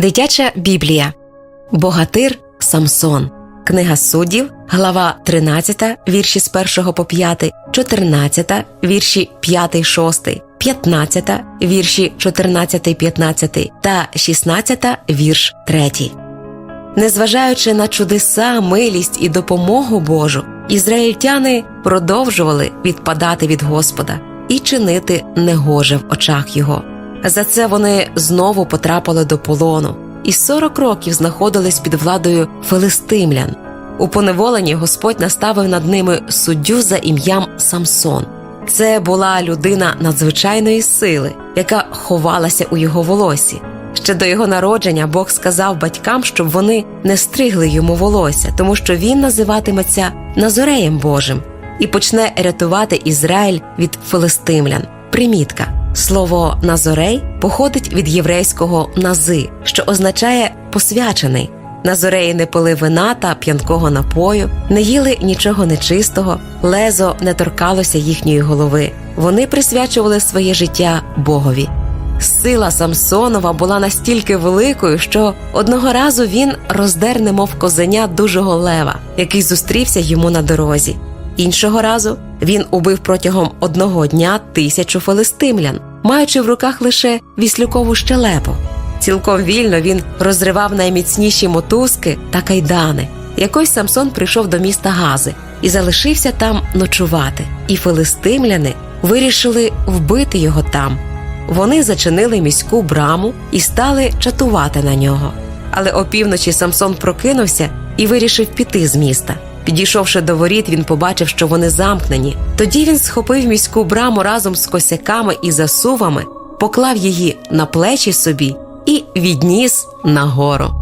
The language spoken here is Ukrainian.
Дитяча Біблія Богатир Самсон. Книга суддів, глава 13, вірші з 1 по 5, 14, вірші 5, 6, 15, вірші 14, 15 та 16, вірш 3. Незважаючи на чудеса, милість і допомогу Божу, ізраїльтяни продовжували відпадати від Господа і чинити негоже в очах його. За це вони знову потрапили до полону і 40 років знаходились під владою филистимлян. У поневоленні Господь наставив над ними суддю за ім'ям Самсон. Це була людина надзвичайної сили, яка ховалася у його волосі. Ще до його народження Бог сказав батькам, щоб вони не стригли йому волосся, тому що він називатиметься Назореєм Божим і почне рятувати Ізраїль від филистимлян. Примітка. Слово Назорей походить від єврейського нази, що означає посвячений. Назореї не пили вина та п'янкого напою, не їли нічого нечистого, лезо не торкалося їхньої голови. Вони присвячували своє життя Богові. Сила Самсонова була настільки великою, що одного разу він роздер немов козеня дужого лева, який зустрівся йому на дорозі. Іншого разу він убив протягом одного дня тисячу филистимлян, маючи в руках лише віслюкову щелепу. Цілком вільно він розривав найміцніші мотузки та кайдани. Якось Самсон прийшов до міста Гази і залишився там ночувати. І филистимляни вирішили вбити його там. Вони зачинили міську браму і стали чатувати на нього. Але опівночі Самсон прокинувся і вирішив піти з міста. Підійшовши до воріт, він побачив, що вони замкнені. Тоді він схопив міську браму разом з косяками і засувами, поклав її на плечі собі і відніс нагору.